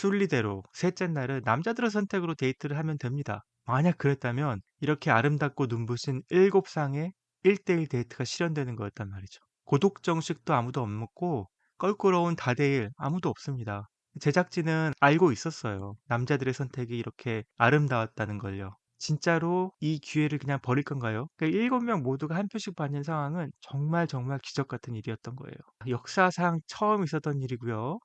순리대로 셋째 날은 남자들의 선택으로 데이트를 하면 됩니다. 만약 그랬다면 이렇게 아름답고 눈부신 7 쌍의 1대1 데이트가 실현되는 거였단 말이죠. 고독 정식도 아무도 없었고 껄끄러운 다대일 아무도 없습니다. 제작진은 알고 있었어요. 남자들의 선택이 이렇게 아름다웠다는 걸요. 진짜로 이 기회를 그냥 버릴 건가요? 그 7명 모두가 한 표씩 받는 상황은 정말 정말 기적 같은 일이었던 거예요. 역사상 처음 있었던 일이고요.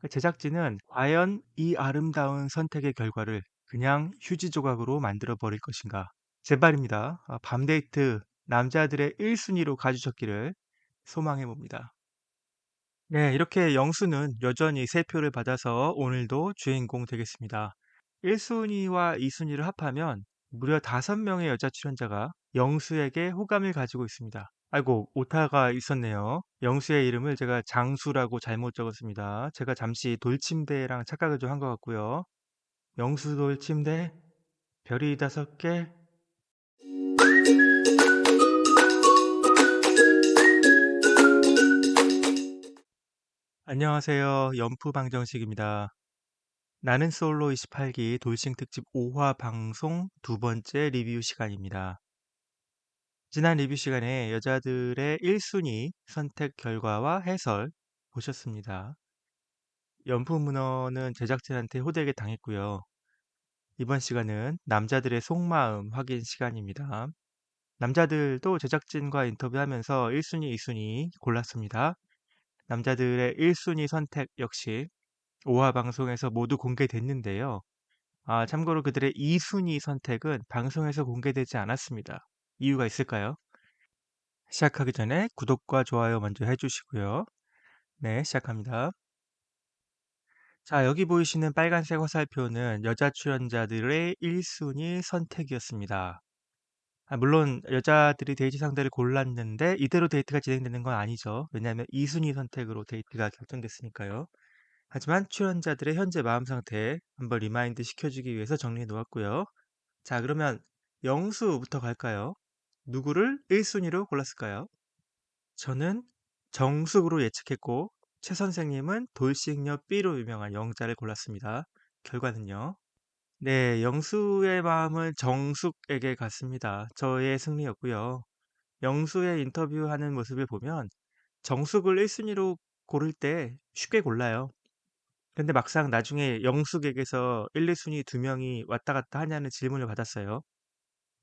그 제작진은 과연 이 아름다운 선택의 결과를 그냥 휴지 조각으로 만들어 버릴 것인가? 제발입니다. 아, 밤 데이트 남자들의 1순위로 가주셨기를 소망해 봅니다. 네, 이렇게 영수는 여전히 3표를 받아서 오늘도 주인공 되겠습니다. 1순위와 2순위를 합하면 무려 5명의 여자 출연자가 영수에게 호감을 가지고 있습니다. 아이고, 오타가 있었네요. 영수의 이름을 제가 장수라고 잘못 적었습니다. 제가 잠시 돌침대랑 착각을 좀 한 것 같고요. 영수 돌침대, 별이 다섯 개. 안녕하세요. 연프 방정식입니다. 나는 솔로 28기 돌싱 특집 5화 방송 두 번째 리뷰 시간입니다. 지난 리뷰 시간에 여자들의 1순위 선택 결과와 해설 보셨습니다. 연프 문어는 제작진한테 호되게 당했고요. 이번 시간은 남자들의 속마음 확인 시간입니다. 남자들도 제작진과 인터뷰하면서 1순위, 2순위 골랐습니다. 남자들의 1순위 선택 역시 5화 방송에서 모두 공개됐는데요. 아, 참고로 그들의 2순위 선택은 방송에서 공개되지 않았습니다. 이유가 있을까요? 시작하기 전에 구독과 좋아요 먼저 해주시고요. 네, 시작합니다. 자, 여기 보이시는 빨간색 화살표는 여자 출연자들의 1순위 선택이었습니다. 아, 물론 여자들이 데이트 상대를 골랐는데 이대로 데이트가 진행되는 건 아니죠. 왜냐하면 2순위 선택으로 데이트가 결정됐으니까요. 하지만 출연자들의 현재 마음 상태 한번 리마인드 시켜주기 위해서 정리해 놓았고요. 자, 그러면 영수부터 갈까요? 누구를 1순위로 골랐을까요? 저는 정숙으로 예측했고 최 선생님은 돌싱녀 B로 유명한 영자를 골랐습니다. 결과는요. 네, 영수의 마음은 정숙에게 갔습니다. 저의 승리였고요. 영수의 인터뷰하는 모습을 보면 정숙을 1순위로 고를 때 쉽게 골라요. 근데 막상 나중에 영숙에게서 1, 2순위 두 명이 왔다 갔다 하냐는 질문을 받았어요.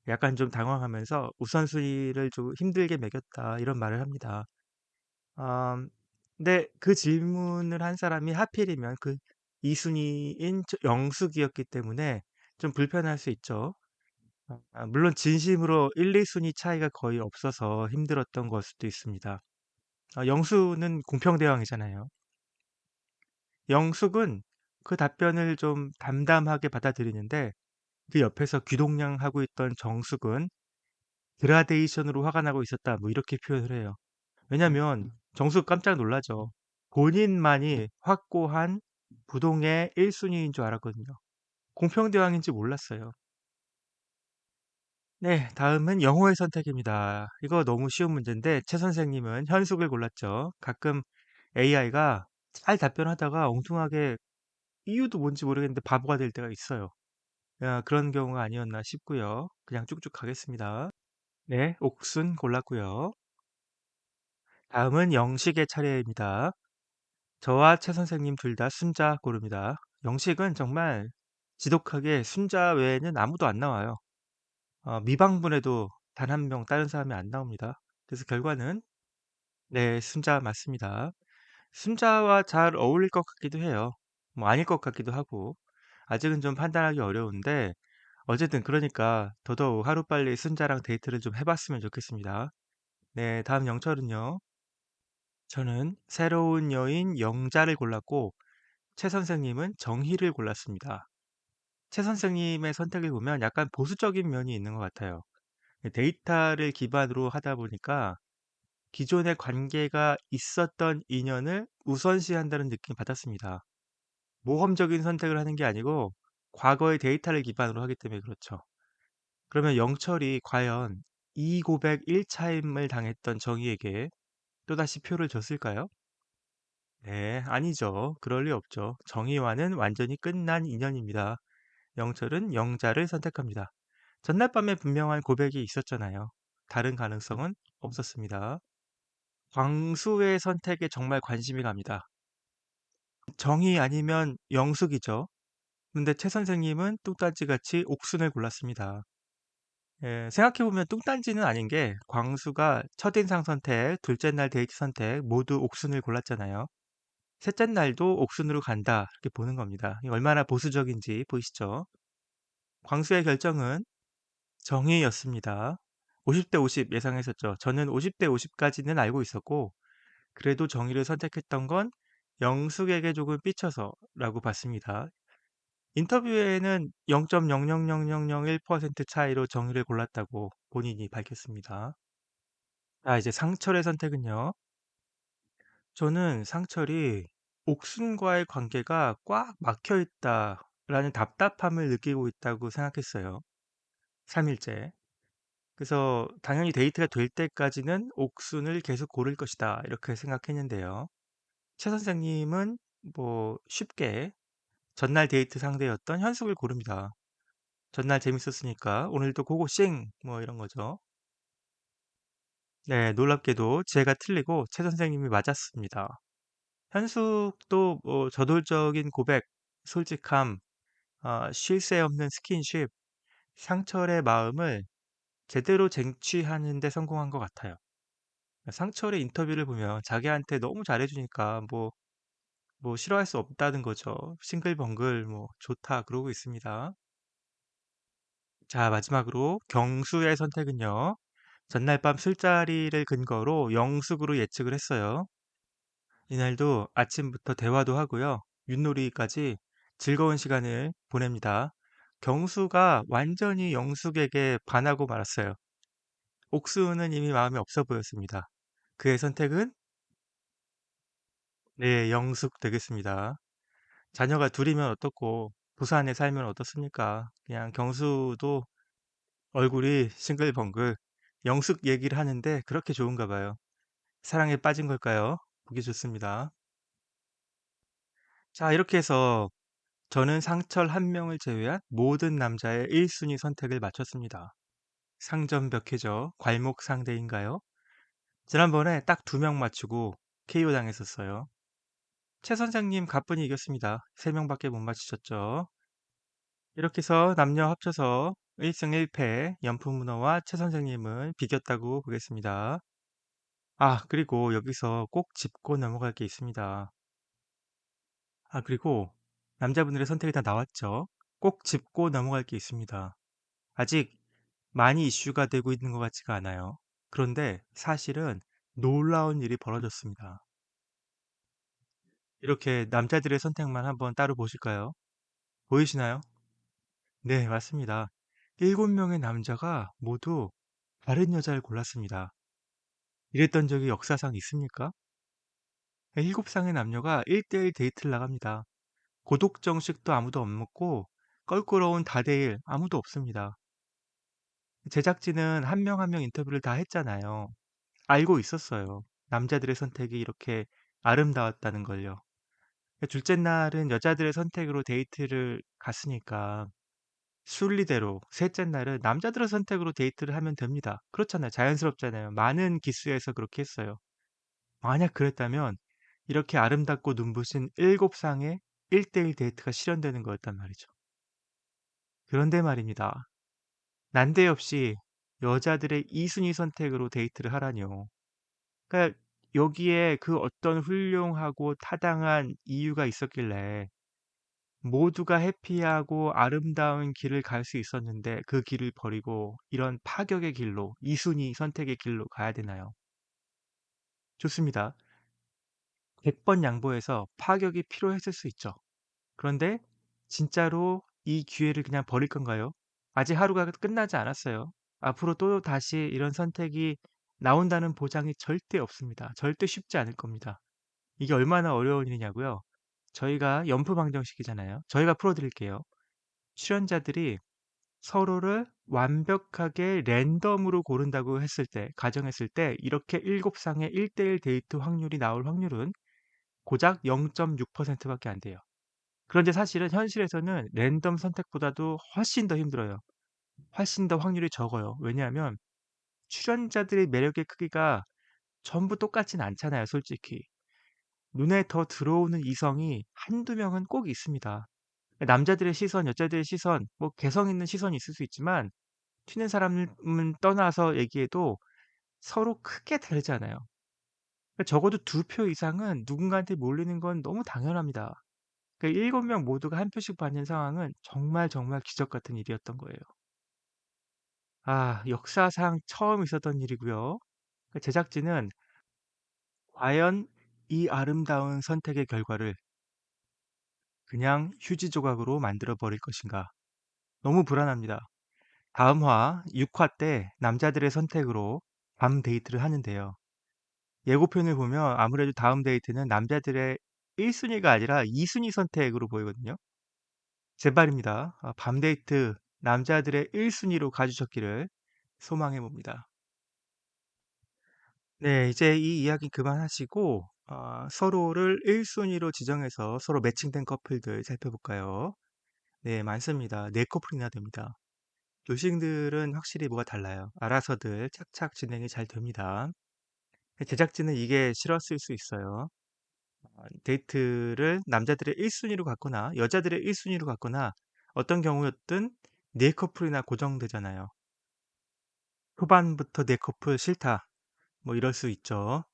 약간 좀 당황하면서 우선순위를 좀 힘들게 매겼다 이런 말을 합니다. 음, 근데 그 질문을 한 사람이 하필이면 그 2 순위인 영숙이었기 때문에 좀 불편할 수 있죠. 아, 물론 진심으로 1, 2 순위 차이가 거의 없어서 힘들었던 걸 수도 있습니다. 아, 영수는 공평대왕이잖아요. 영숙은 그 답변을 좀 담담하게 받아들이는데 그 옆에서 귀동냥 하고 있던 정숙은 그라데이션으로 화가 나고 있었다. 뭐 이렇게 표현을 해요. 왜냐면 정숙 깜짝 놀라죠. 본인만이 확고한 부동의 1순위인 줄 알았거든요. 공평대왕인지 몰랐어요. 네, 다음은 영호의 선택입니다. 이거 너무 쉬운 문제인데 최 선생님은 현숙을 골랐죠. 가끔 AI가 잘 답변하다가 엉뚱하게 이유도 뭔지 모르겠는데 바보가 될 때가 있어요. 야, 그런 경우가 아니었나 싶고요. 그냥 쭉쭉 가겠습니다. 네, 옥순 골랐고요. 다음은 영식의 차례입니다. 저와 최 선생님 둘 다 순자 고릅니다. 영식은 정말 지독하게 순자 외에는 아무도 안 나와요. 어, 미방분에도 단 한 명 다른 사람이 안 나옵니다. 그래서 결과는 네, 순자 맞습니다. 순자와 잘 어울릴 것 같기도 해요. 뭐 아닐 것 같기도 하고 아직은 좀 판단하기 어려운데 어쨌든 그러니까 더더욱 하루빨리 순자랑 데이트를 좀 해봤으면 좋겠습니다. 네, 다음 영철은요. 저는 새로운 여인 영자를 골랐고 최 선생님은 정희를 골랐습니다. 최 선생님의 선택을 보면 약간 보수적인 면이 있는 것 같아요. 데이터를 기반으로 하다 보니까 기존의 관계가 있었던 인연을 우선시한다는 느낌을 받았습니다. 모험적인 선택을 하는 게 아니고 과거의 데이터를 기반으로 하기 때문에 그렇죠. 그러면 영철이 과연 이 고백 1차임을 당했던 정희에게 또다시 표를 줬을까요? 네, 아니죠. 그럴 리 없죠. 정의와는 완전히 끝난 인연입니다. 영철은 영자를 선택합니다. 전날 밤에 분명한 고백이 있었잖아요. 다른 가능성은 없었습니다. 광수의 선택에 정말 관심이 갑니다. 정의 아니면 영숙이죠. 근데 최 선생님은 뚱딴지 같이 옥순을 골랐습니다. 예, 생각해보면 뚱딴지는 아닌 게 광수가 첫인상 선택, 둘째 날 데이트 선택 모두 옥순을 골랐잖아요. 셋째 날도 옥순으로 간다 이렇게 보는 겁니다. 얼마나 보수적인지 보이시죠? 광수의 결정은 정의였습니다. 50대 50 예상했었죠. 저는 50대 50까지는 알고 있었고 그래도 정의를 선택했던 건 영숙에게 조금 삐쳐서라고 봤습니다. 인터뷰에는 0.00001% 차이로 정의를 골랐다고 본인이 밝혔습니다. 자, 이제 상철의 선택은요. 저는 상철이 옥순과의 관계가 꽉 막혀 있다라는 답답함을 느끼고 있다고 생각했어요. 3일째. 그래서 당연히 데이트가 될 때까지는 옥순을 계속 고를 것이다. 이렇게 생각했는데요. 최 선생님은 뭐 쉽게 전날 데이트 상대였던 현숙을 고릅니다. 전날 재밌었으니까 오늘도 고고싱 뭐 이런 거죠. 네, 놀랍게도 제가 틀리고 최 선생님이 맞았습니다. 현숙도 뭐 저돌적인 고백, 솔직함, 어, 쉴새 없는 스킨십, 상철의 마음을 제대로 쟁취하는 데 성공한 것 같아요. 상철의 인터뷰를 보면 자기한테 너무 잘해주니까 뭐, 뭐 싫어할 수 없다는 거죠. 싱글벙글 뭐 좋다 그러고 있습니다. 자, 마지막으로 경수의 선택은요. 전날 밤 술자리를 근거로 영숙으로 예측을 했어요. 이날도 아침부터 대화도 하고요. 윷놀이까지 즐거운 시간을 보냅니다. 경수가 완전히 영숙에게 반하고 말았어요. 옥수는 이미 마음이 없어 보였습니다. 그의 선택은 네, 영숙 되겠습니다. 자녀가 둘이면 어떻고 부산에 살면 어떻습니까? 그냥 경수도 얼굴이 싱글벙글 영숙 얘기를 하는데 그렇게 좋은가 봐요. 사랑에 빠진 걸까요? 보기 좋습니다. 자, 이렇게 해서 저는 상철 한 명을 제외한 모든 남자의 1순위 선택을 마쳤습니다. 상점 몇 회죠? 괄목 상대인가요? 지난번에 딱 두 명 맞추고 KO 당했었어요. 최 선생님 가뿐히 이겼습니다. 세 명밖에 못 맞추셨죠. 이렇게 해서 남녀 합쳐서 1승 1패 연풍문어와 최 선생님은 비겼다고 보겠습니다. 아, 그리고 여기서 꼭 짚고 넘어갈 게 있습니다. 아, 그리고 남자분들의 선택이 다 나왔죠. 꼭 짚고 넘어갈 게 있습니다. 아직 많이 이슈가 되고 있는 것 같지가 않아요. 그런데 사실은 놀라운 일이 벌어졌습니다. 이렇게 남자들의 선택만 한번 따로 보실까요? 보이시나요? 네, 맞습니다. 7명의 남자가 모두 다른 여자를 골랐습니다. 이랬던 적이 역사상 있습니까? 7쌍의 남녀가 1대1 데이트를 나갑니다. 고독 정식도 아무도 없고 껄끄러운 다대일 아무도 없습니다. 제작진은 한명한명 인터뷰를 다 했잖아요. 알고 있었어요. 남자들의 선택이 이렇게 아름다웠다는 걸요. 둘째 날은 여자들의 선택으로 데이트를 갔으니까 순리대로 셋째 날은 남자들의 선택으로 데이트를 하면 됩니다. 그렇잖아요. 자연스럽잖아요. 많은 기수에서 그렇게 했어요. 만약 그랬다면 이렇게 아름답고 눈부신 일곱 쌍의 1 대 1 데이트가 실현되는 거였단 말이죠. 그런데 말입니다. 난데없이 여자들의 2 순위 선택으로 데이트를 하라뇨. 그러니까 여기에 그 어떤 훌륭하고 타당한 이유가 있었길래 모두가 해피하고 아름다운 길을 갈 수 있었는데 그 길을 버리고 이런 파격의 길로 2 순위 선택의 길로 가야 되나요? 좋습니다. 100 번 양보해서 파격이 필요했을 수 있죠. 그런데 진짜로 이 기회를 그냥 버릴 건가요? 아직 하루가 끝나지 않았어요. 앞으로 또 다시 이런 선택이 나온다는 보장이 절대 없습니다. 절대 쉽지 않을 겁니다. 이게 얼마나 어려운 일이냐고요? 저희가 연프 방정식이잖아요. 저희가 풀어드릴게요. 출연자들이 서로를 완벽하게 랜덤으로 고른다고 했을 때, 가정했을 때 이렇게 7쌍의 1대1 데이트 확률이 나올 확률은 고작 0.6% 밖에 안 돼요. 그런데 사실은 현실에서는 랜덤 선택보다도 훨씬 더 힘들어요. 훨씬 더 확률이 적어요. 왜냐하면 출연자들의 매력의 크기가 전부 똑같진 않잖아요, 솔직히. 눈에 더 들어오는 이성이 한두 명은 꼭 있습니다. 남자들의 시선, 여자들의 시선, 뭐 개성 있는 시선이 있을 수 있지만 튀는 사람은 떠나서 얘기해도 서로 크게 다르지 않아요. 그러니까 적어도 두표 이상은 누군가한테 몰리는 건 너무 당연합니다. 그 7 명 모두가 한 표씩 받는 상황은 정말 정말 기적 같은 일이었던 거예요. 아, 역사상 처음 있었던 일이고요. 그 제작진은 과연 이 아름다운 선택의 결과를 그냥 휴지 조각으로 만들어 버릴 것인가? 너무 불안합니다. 다음 화 6 화 때 남자들의 선택으로 밤 데이트를 하는데요. 예고편을 보면 아무래도 다음 데이트는 남자들의 1순위가 아니라 2순위 선택으로 보이거든요. 제발입니다. 아, 밤 데이트 남자들의 1순위로 가주셨기를 소망해 봅니다. 네, 이제 이 이야기 그만하시고 어, 서로를 1순위로 지정해서 서로 매칭된 커플들 살펴볼까요? 네, 많습니다. 4커플이나 됩니다. 돌싱들은 확실히 뭐가 달라요. 알아서들 착착 진행이 잘 됩니다. 제작진은 이게 싫었을 수 있어요. 어, 데이트를 남자들의 1순위로 갔거나 여자들의 1순위로 갔거나 어떤 경우였든 4커플이나 고정되잖아요. 초반부터 4커플 싫다. 뭐 이럴 수 있죠.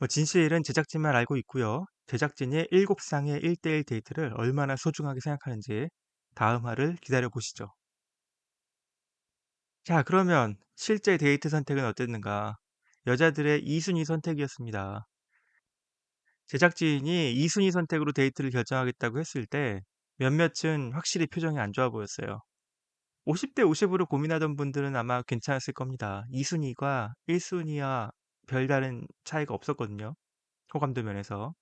뭐 진실은 제작진만 알고 있고요. 제작진이 7쌍의 1대1 데이트를 얼마나 소중하게 생각하는지 다음 화를 기다려 보시죠. 자, 그러면 실제 데이트 선택은 어땠는가? 여자들의 2순위 선택이었습니다. 제작진이 2순위 선택으로 데이트를 결정하겠다고 했을 때 몇몇은 확실히 표정이 안 좋아 보였어요. 50대 50으로 고민하던 분들은 아마 괜찮았을 겁니다. 2순위가 1순위와 별다른 차이가 없었거든요. 호감도 면에서.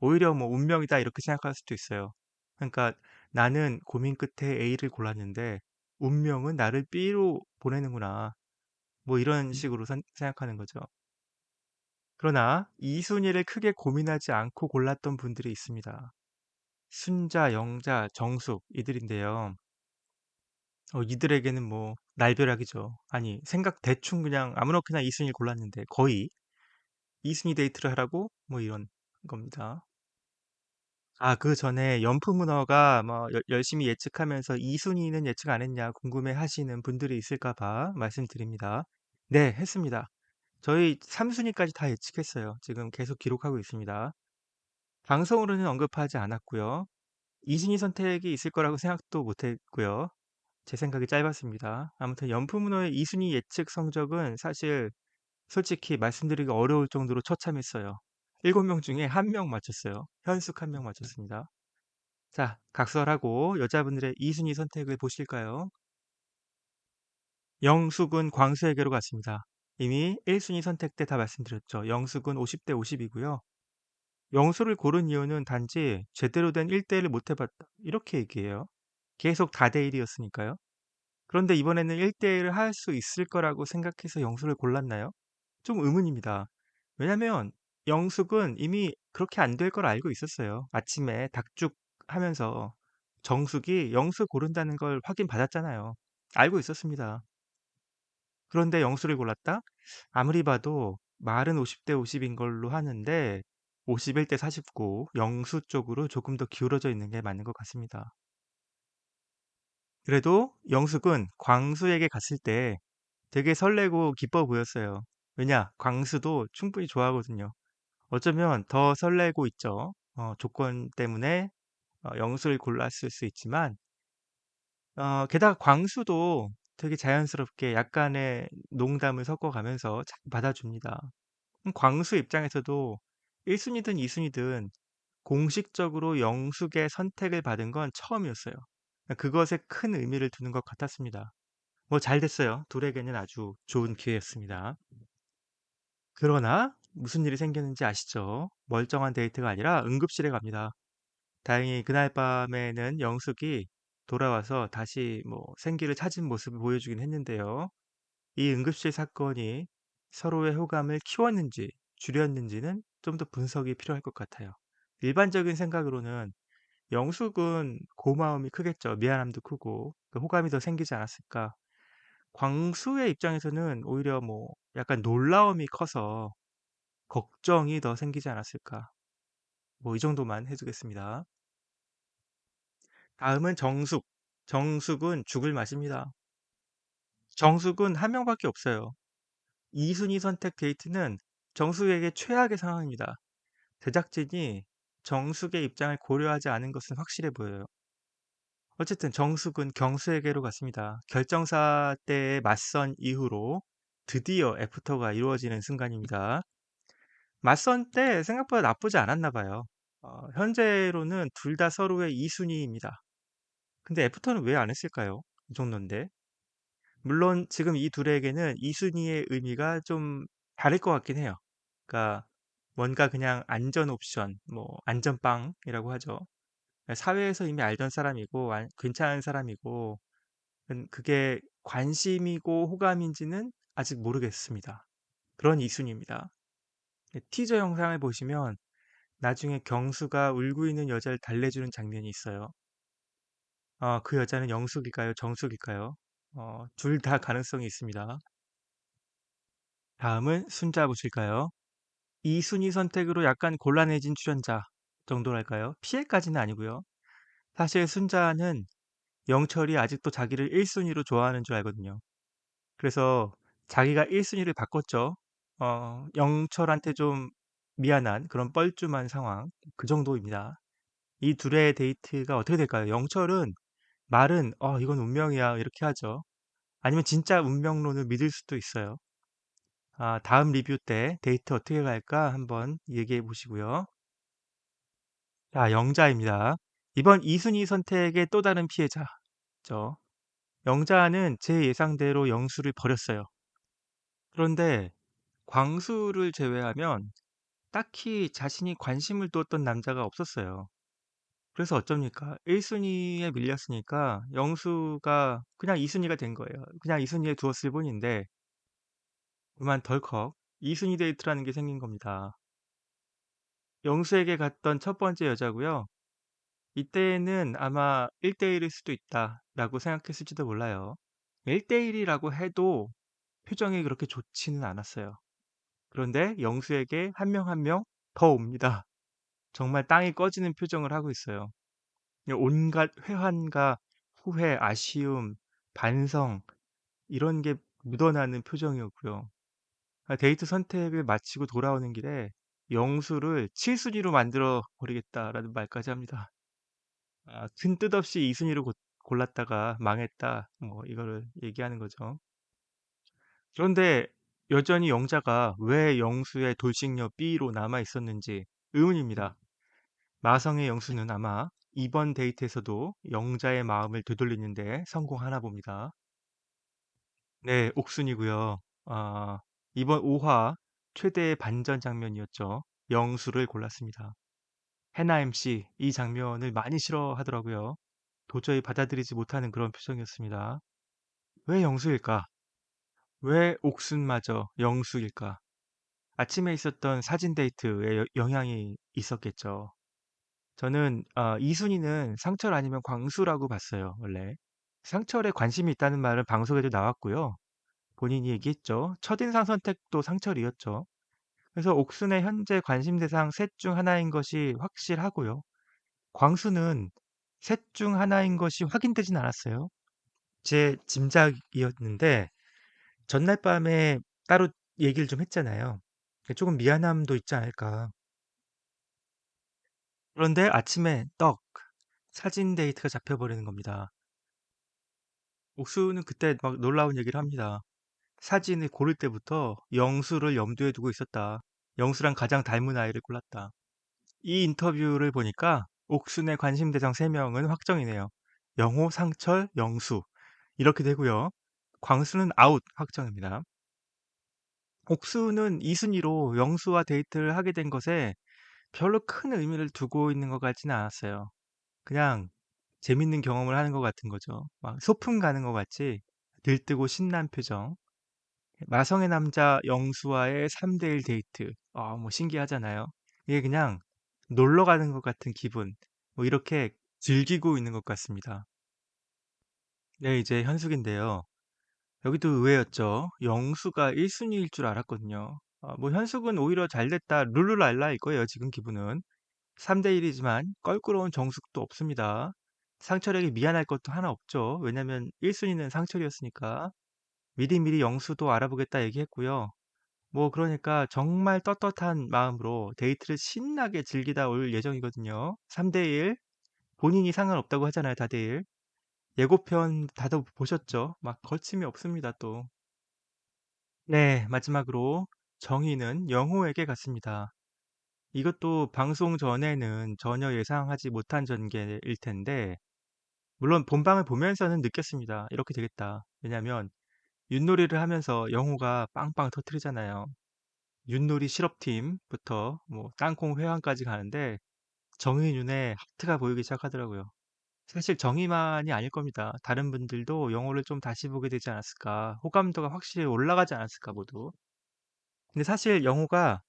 오히려 뭐 운명이다 이렇게 생각할 수도 있어요. 그러니까 나는 고민 끝에 A를 골랐는데 운명은 나를 B로 보내는구나. 뭐 이런 식으로 선- 생각하는 거죠. 그러나 2순위를 크게 고민하지 않고 골랐던 분들이 있습니다. 순자, 영자, 정숙 이들인데요. 어, 이들에게는 뭐 날벼락이죠. 아니 생각 대충 그냥 아무렇게나 2순위 골랐는데 거의 2순위 데이트를 하라고 뭐 이런 겁니다. 아, 그 전에 연프 문어가 뭐 열- 열심히 예측하면서 2순위는 예측 안 했냐 궁금해 하시는 분들이 있을까 봐 말씀드립니다. 네, 했습니다. 저희 3순위까지 다 예측했어요. 지금 계속 기록하고 있습니다. 방송으로는 언급하지 않았고요. 2순위 선택이 있을 거라고 생각도 못 했고요. 제 생각이 짧았습니다. 아무튼 연프문어의 2순위 예측 성적은 사실 솔직히 말씀드리기 어려울 정도로 처참했어요. 7명 중에 1명 맞췄어요. 현숙 1명 맞췄습니다. 자, 각설하고 여자분들의 2순위 선택을 보실까요? 영숙은 광수에게로 갔습니다. 이미 1순위 선택 때 다 말씀드렸죠. 영숙은 50대 50이고요. 영수를 고른 이유는 단지 제대로 된 1대1을 못 해봤다. 이렇게 얘기해요. 계속 다대1이었으니까요. 그런데 이번에는 1대1을 할 수 있을 거라고 생각해서 영수를 골랐나요? 좀 의문입니다. 왜냐면 영숙은 이미 그렇게 안 될 걸 알고 있었어요. 아침에 닭죽 하면서 정숙이 영수 고른다는 걸 확인 받았잖아요. 알고 있었습니다. 그런데 영수를 골랐다? 아무리 봐도 말은 50대 50인 걸로 하는데 51대 49 영수 쪽으로 조금 더 기울어져 있는 게 맞는 것 같습니다. 그래도 영숙은 광수에게 갔을 때 되게 설레고 기뻐 보였어요. 왜냐? 광수도 충분히 좋아하거든요. 어쩌면 더 설레고 있죠. 어, 조건 때문에 어, 영수를 골랐을 수 있지만 어, 게다가 광수도 되게 자연스럽게 약간의 농담을 섞어가면서 잘 받아줍니다. 음, 광수 입장에서도 1순위든 2순위든 공식적으로 영숙의 선택을 받은 건 처음이었어요. 그것에 큰 의미를 두는 것 같았습니다. 뭐 잘 됐어요. 둘에게는 아주 좋은 기회였습니다. 그러나 무슨 일이 생겼는지 아시죠? 멀쩡한 데이트가 아니라 응급실에 갑니다. 다행히 그날 밤에는 영숙이 돌아와서 다시 뭐 생기를 찾은 모습을 보여주긴 했는데요. 이 응급실 사건이 서로의 호감을 키웠는지 줄였는지는 좀 더 분석이 필요할 것 같아요. 일반적인 생각으로는 영숙은 고마움이 크겠죠. 미안함도 크고 그 호감이 더 생기지 않았을까. 광수의 입장에서는 오히려 뭐 약간 놀라움이 커서 걱정이 더 생기지 않았을까. 뭐 이 정도만 해 두겠습니다. 다음은 정숙. 정숙은 죽을 맛입니다. 정숙은 한 명밖에 없어요. 이순위 선택 데이트는 정숙에게 최악의 상황입니다. 제작진이 정숙의 입장을 고려하지 않은 것은 확실해 보여요. 어쨌든 정숙은 경수에게로 갔습니다. 결정사 때의 맞선 이후로 드디어 애프터가 이루어지는 순간입니다. 맞선 때 생각보다 나쁘지 않았나 봐요. 어, 현재로는 둘 다 서로의 2순위입니다. 근데 애프터는 왜 안 했을까요? 이 정도인데. 물론 지금 이 둘에게는 2순위의 의미가 좀 다를 것 같긴 해요. 그러니까 뭔가 그냥 안전 옵션, 뭐 안전빵이라고 하죠. 사회에서 이미 알던 사람이고 안- 괜찮은 사람이고 음, 그게 관심이고 호감인지는 아직 모르겠습니다. 그런 2순위입니다. 티저 영상을 보시면 나중에 경수가 울고 있는 여자를 달래주는 장면이 있어요. 어, 그 여자는 영숙일까요? 정숙일까요? 어, 둘 다 가능성이 있습니다. 다음은 순자 보실까요? 이 순위 선택으로 약간 곤란해진 출연자 정도랄까요? 피해까지는 아니고요. 사실 순자는 영철이 아직도 자기를 1순위로 좋아하는 줄 알거든요. 그래서 자기가 1순위를 바꿨죠. 어, 영철한테 좀 미안한 그런 뻘쭘한 상황 그 정도입니다. 이 둘의 데이트가 어떻게 될까요? 영철은 말은 어, 이건 운명이야 이렇게 하죠. 아니면 진짜 운명론을 믿을 수도 있어요. 아, 다음 리뷰 때 데이트 어떻게 갈까 한번 얘기해 보시고요. 자, 영자입니다. 이번 이순희 선택의 또 다른 피해자죠. 영자는 제 예상대로 영수를 버렸어요. 그런데 광수를 제외하면 딱히 자신이 관심을 두었던 남자가 없었어요. 그래서 어쩝니까? 1 순위에 밀렸으니까 영수가 그냥 2 순위가 된 거예요. 그냥 2 순위에 두었을 뿐인데 그만 덜컥 2 순위 데이트라는 게 생긴 겁니다. 영수에게 갔던 첫 번째 여자고요. 이때는 아마 1 대 1 일 수도 있다라고 생각했을지도 몰라요. 1 대 1 이라고 해도 표정이 그렇게 좋지는 않았어요. 그런데 영수에게 한명한명더 옵니다. 정말 땅이 꺼지는 표정을 하고 있어요. 온갖 회한과 후회, 아쉬움, 반성 이런 게 묻어나는 표정이었고요. 아, 데이트 선택을 마치고 돌아오는 길에 영수를 7순위로 만들어 버리겠다라는 말까지 합니다. 아, 큰 뜻 없이 2순위로 골랐다가 망했다. 뭐 이거를 얘기하는 거죠. 그런데 여전히 영자가 왜 영수의 돌싱녀 B로 남아 있었는지 의문입니다. 마성의 영수는 아마 이번 데이트에서도 영자의 마음을 되돌리는데 성공하나 봅니다. 네, 옥순이고요. 아, 이번 5화 최대의 반전 장면이었죠. 영수를 골랐습니다. 해나 MC 이 장면을 많이 싫어하더라고요. 도저히 받아들이지 못하는 그런 표정이었습니다. 왜 영수일까? 왜 옥순마저 영수일까? 아침에 있었던 사진 데이트에 여- 영향이 있었겠죠. 저는 아, 이순희는 상철 아니면 광수라고 봤어요, 원래. 상철에 관심이 있다는 말은 방송에도 나왔고요. 본인이 얘기했죠. 첫인상 선택도 상철이었죠. 그래서 옥순의 현재 관심 대상 셋 중 하나인 것이 확실하고요. 광수는 셋 중 하나인 것이 확인되진 않았어요. 제 짐작이었는데 전날 밤에 따로 얘기를 좀 했잖아요. 조금 미안함도 있지 않을까. 그런데 아침에 떡 사진 데이트가 잡혀버리는 겁니다. 옥수는 그때 막 놀라운 얘기를 합니다. 사진을 고를 때부터 영수를 염두에 두고 있었다. 영수랑 가장 닮은 아이를 골랐다. 이 인터뷰를 보니까 옥순의 관심 대상 3명은 확정이네요. 영호, 상철, 영수. 이렇게 되고요. 광수는 아웃 확정입니다. 옥수는 이순위로 영수와 데이트를 하게 된 것에 별로 큰 의미를 두고 있는 것 같지는 않았어요. 그냥 재밌는 경험을 하는 것 같은 거죠. 막 소풍 가는 것 같이 들뜨고 신난 표정. 마성의 남자 영수와의 3대1 데이트. 아, 뭐 신기하잖아요. 이게 그냥 놀러 가는 것 같은 기분, 뭐 이렇게 즐기고 있는 것 같습니다. 네, 이제 현숙인데요. 여기도 의외였죠. 영수가 1순위일 줄 알았거든요. 아, 뭐 현숙은 오히려 잘 됐다. 룰루랄라일 거예요, 지금 기분은. 3 대 1 이지만 껄끄러운 정숙도 없습니다. 상철에게 미안할 것도 하나 없죠. 왜냐면 1 순위는 상철이었으니까. 미리미리 영수도 알아보겠다 얘기했고요. 뭐 그러니까 정말 떳떳한 마음으로 데이트를 신나게 즐기다 올 예정이거든요. 3 대 1. 본인이 상관없다고 하잖아요, 다들. 예고편 다들 보셨죠? 막 거침이 없습니다, 또. 네, 마지막으로 정의는 영호에게 갔습니다. 이것도 방송 전에는 전혀 예상하지 못한 전개일 텐데, 물론 본방을 보면서는 느꼈습니다. 이렇게 되겠다. 왜냐면 윷놀이를 하면서 영호가 빵빵 터트리잖아요. 윷놀이 실업팀부터 뭐 땅콩 회항까지 가는데 정의 눈에 하트가 보이기 시작하더라고요. 사실 정의만이 아닐 겁니다. 다른 분들도 영호를 좀 다시 보게 되지 않았을까. 호감도가 확실히 올라가지 않았을까 모두. 근데 사실 영호가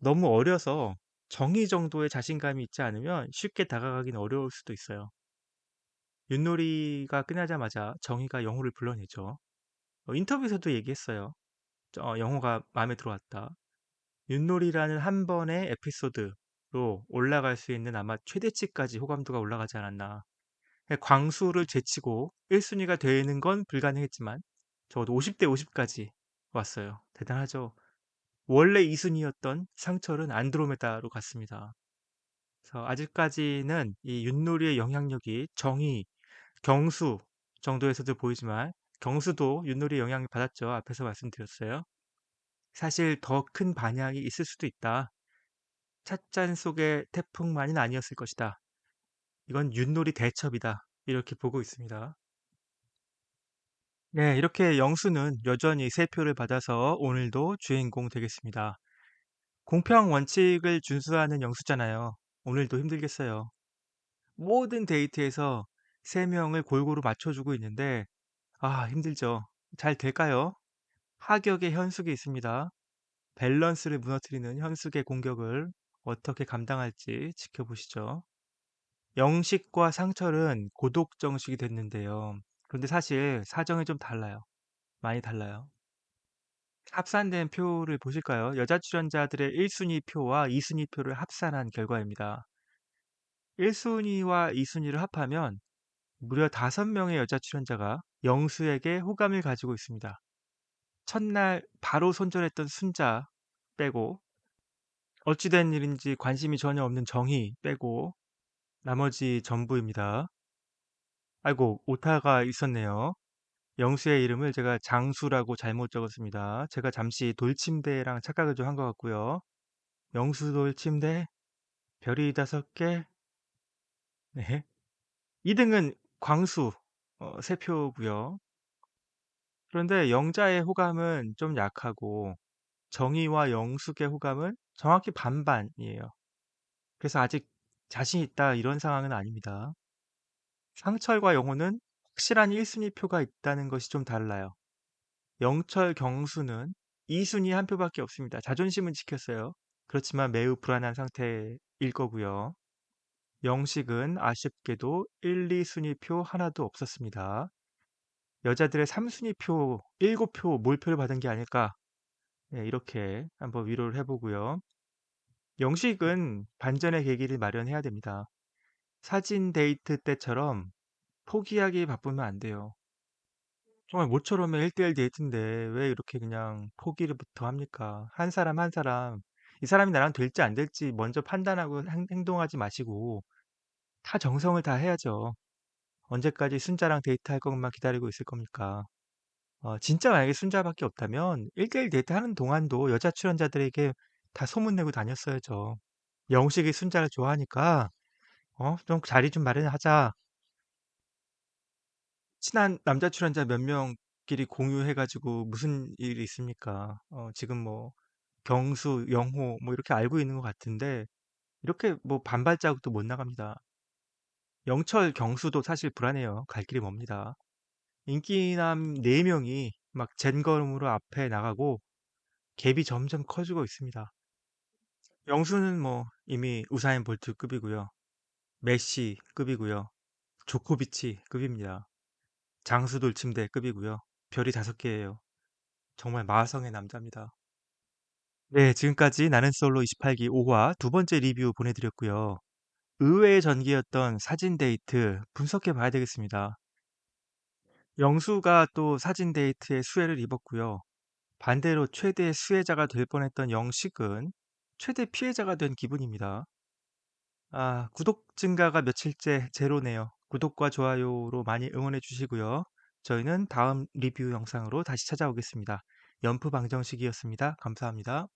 너무 어려서 정의 정도의 자신감이 있지 않으면 쉽게 다가가긴 어려울 수도 있어요. 윷놀이가 끝나자마자 정의가 영호를 불러내죠. 어, 인터뷰에서도 얘기했어요. 어, 영호가 마음에 들어왔다. 윷놀이라는 한 번의 에피소드로 올라갈 수 있는 아마 최대치까지 호감도가 올라가지 않았나. 광수를 제치고 1순위가 되는 건 불가능했지만 적어도 50대 50까지 왔어요. 대단하죠. 원래 2순위였던 상철은 안드로메다로 갔습니다. 그래서 아직까지는 이 윷놀이의 영향력이 정의, 경수 정도에서도 보이지만 경수도 윷놀이의 영향을 받았죠. 앞에서 말씀드렸어요. 사실 더 큰 반향이 있을 수도 있다. 찻잔 속의 태풍만은 아니었을 것이다. 이건 윷놀이 대첩이다. 이렇게 보고 있습니다. 네, 이렇게 영수는 여전히 세 표를 받아서 오늘도 주인공 되겠습니다. 공평 원칙을 준수하는 영수잖아요. 오늘도 힘들겠어요. 모든 데이트에서 세 명을 골고루 맞춰주고 있는데, 아, 힘들죠. 잘 될까요? 하격의 현숙이 있습니다. 밸런스를 무너뜨리는 현숙의 공격을 어떻게 감당할지 지켜보시죠. 영식과 상철은 고독 정식이 됐는데요. 그런데 사실 사정이 좀 달라요. 많이 달라요. 합산된 표를 보실까요? 여자 출연자들의 1 순위 표와 2 순위 표를 합산한 결과입니다. 1 순위와 2 순위를 합하면 무려 5 명의 여자 출연자가 영수에게 호감을 가지고 있습니다. 첫날 바로 손절했던 순자 빼고 어찌 된 일인지 관심이 전혀 없는 정희 빼고 나머지 전부입니다. 아이고 오타가 있었네요. 영수의 이름을 제가 장수라고 잘못 적었습니다. 제가 잠시 돌침대랑 착각을 좀 한 것 같고요. 영수 돌침대 별이 다섯 개 네. 2등은 광수 어, 세 표고요. 그런데 영자의 호감은 좀 약하고 정의와 영숙의 호감은 정확히 반반이에요. 그래서 아직 자신 있다 이런 상황은 아닙니다. 상철과 영호는 확실한 1 순위 표가 있다는 것이 좀 달라요. 영철, 경수는 2 순위 한 표밖에 없습니다. 자존심은 지켰어요. 그렇지만 매우 불안한 상태일 거고요. 영식은 아쉽게도 1, 2 순위 표 하나도 없었습니다. 여자들의 3 순위 표 7 표 몰표를 받은 게 아닐까 네, 이렇게 한번 위로를 해 보고요. 영식은 반전의 계기를 마련해야 됩니다. 사진 데이트 때처럼 포기하기 바쁘면 안 돼요. 정말 모처럼의 1 대 1 데이트인데 왜 이렇게 그냥 포기를 부터 합니까? 한 사람 한 사람 이 사람이 나랑 될지 안 될지 먼저 판단하고 행- 행동하지 마시고 다 정성을 다 해야죠. 언제까지 순자랑 데이트할 것만 기다리고 있을 겁니까? 어, 진짜 만약에 순자밖에 없다면 1 대 1 데이트 하는 동안도 여자 출연자들에게 다 소문내고 다녔어야죠. 영식이 순자를 좋아하니까 어, 좀 자리 좀 마련하자. 친한 남자 출연자 몇 명끼리 공유해 가지고 무슨 일이 있습니까? 어, 지금 뭐 경수, 영호 뭐 이렇게 알고 있는 것 같은데 이렇게 뭐 반발자국도 못 나갑니다. 영철, 경수도 사실 불안해요. 갈 길이 멉니다. 인기남 4 명이 막 젠걸음으로 앞에 나가고 갭이 점점 커지고 있습니다. 영수는 뭐 이미 우사인 볼트급이고요. 메시급이고요. 조코비치급입니다. 장수 돌침대급이고요. 별이 다섯 개예요. 정말 마성의 남자입니다. 네, 지금까지 나는 솔로 28기 5화 두 번째 리뷰 보내드렸고요. 의외의 전기였던 사진 데이트 분석해 봐야 되겠습니다. 영수가 또 사진 데이트에 수혜를 입었고요. 반대로 최대 수혜자가 될 뻔했던 영식은 최대 피해자가 된 기분입니다. 아, 구독 증가가 며칠째 제로네요. 구독과 좋아요로 많이 응원해 주시고요. 저희는 다음 리뷰 영상으로 다시 찾아오겠습니다. 연프 방정식이었습니다. 감사합니다.